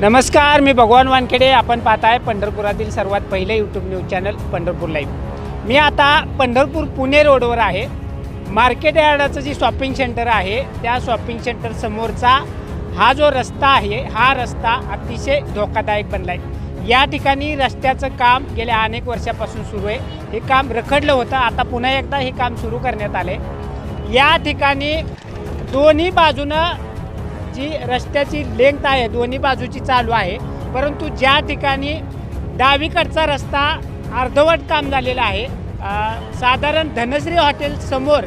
नमस्कार मी भगवान वानखेडे. आपण पाहताय पंढरपुरातील सर्वात पहिले YouTube news channel Pandharpur live मी आता पंढरपूर पुणे रोडवर आहे. मार्केट यार्डाचं जे शॉपिंग सेंटर आहे त्या शॉपिंग सेंटर समोरचा हा जो रस्ता आहे हा रस्ता अतिशय धोकादायक बनला आहे या ठिकाणी रस्त्याचं काम गेल्या अनेक वर्षापासून सुरू आहे. हे काम रखडलं होतं. आता पुन्हा एकदा हे काम सुरू करण्यात आले या ठिकाणी दोन्ही बाजूनं जी रस्त्याची लेंथ आहे दोन्ही बाजूची चालू आहे. परंतु ज्या ठिकाणी डावीकडचा रस्ता अर्धवट काम झालेला आहे साधारण धनश्री हॉटेल समोर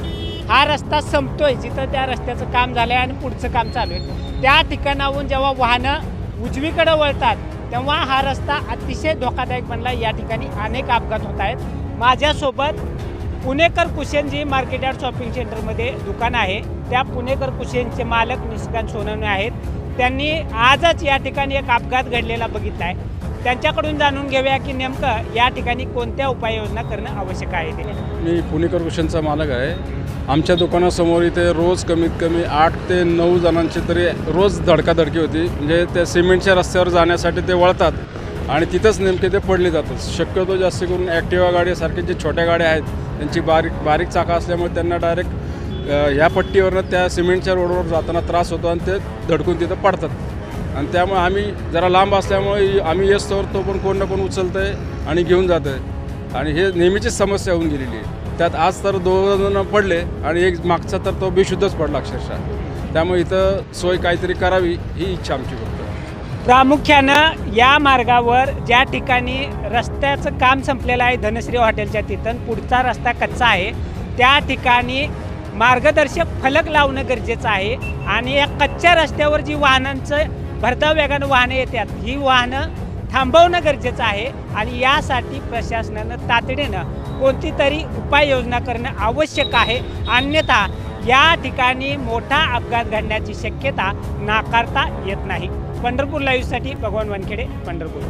हा रस्ता संपतोय जिथं त्या रस्त्याचं काम झालं आहे आणि पुढचं काम चालू आहे. त्या ठिकाणाहून जेव्हा वाहनं उजवीकडे वळतात तेव्हा हा रस्ता अतिशय धोकादायक बनला. या ठिकाणी अनेक अपघात होत आहेत. माझ्यासोबत पुणेकर कुशेनजी मार्केट यार्ड शॉपिंग सेंटरमध्ये दुकान आहे. त्या पुणेकर कुशेनचे मालक निष्कांत सोनवणे आहेत. त्यांनी आजच या ठिकाणी एक अपघात घडलेला बघितला आहे. त्यांच्याकडून जाणून घेऊया की नेमकं या ठिकाणी कोणत्या उपाययोजना करणं आवश्यक आहे ते. मी पुणेकर कुशनचा मालक आहे. आमच्या दुकानासमोर इथे रोज कमीत कमी आठ ते नऊ जणांची तरी रोज धडकाधडकी होती. म्हणजे त्या सिमेंटच्या रस्त्यावर जाण्यासाठी ते वळतात आणि तिथंच नेमके ते पडले जातात. शक्यतो जास्त करून ॲक्टिवा गाडीसारखे जे छोट्या गाड्या आहेत त्यांची बारीक बारीक चाका असल्यामुळे त्यांना डायरेक्ट ह्या पट्टीवरनं त्या सिमेंटच्या रोडवर जाताना त्रास होतो आणि ते धडकून तिथं पडतात. आणि त्यामुळे आम्ही जरा लांब असल्यामुळे आम्ही येस्तोवर तो पण कोण ना कोण उचलतं आहे आणि घेऊन जातं आहे आणि हे नेहमीचीच समस्या होऊन गेलेली आहे. त्यात आज तर दोन जण पडले आणि एक मागचा तर तो बेशुद्धच पडला अक्षरशः. त्यामुळे इथं सोय काहीतरी करावी ही इच्छा आमची फक्त. प्रामुख्यानं या मार्गावर ज्या ठिकाणी रस्त्याचं काम संपलेलं आहे धनश्री हॉटेलच्या तिथं पुढचा रस्ता कच्चा आहे त्या ठिकाणी मार्गदर्शक फलक लावणं गरजेचं आहे आणि या कच्च्या रस्त्यावर जी वाहनांचं भरधाव वेगानं वाहनं येतात ही वाहनं थांबवणं गरजेचं आहे आणि यासाठी प्रशासनानं तातडीनं कोणती तरी उपाययोजना करणं आवश्यक आहे. अन्यथा या ठिकाणी मोठा अपघात घडण्याची शक्यता नाकारता येत नाही. पंढरपूर लाईव्हसाठी भगवान वानखेडे पंढरपूर.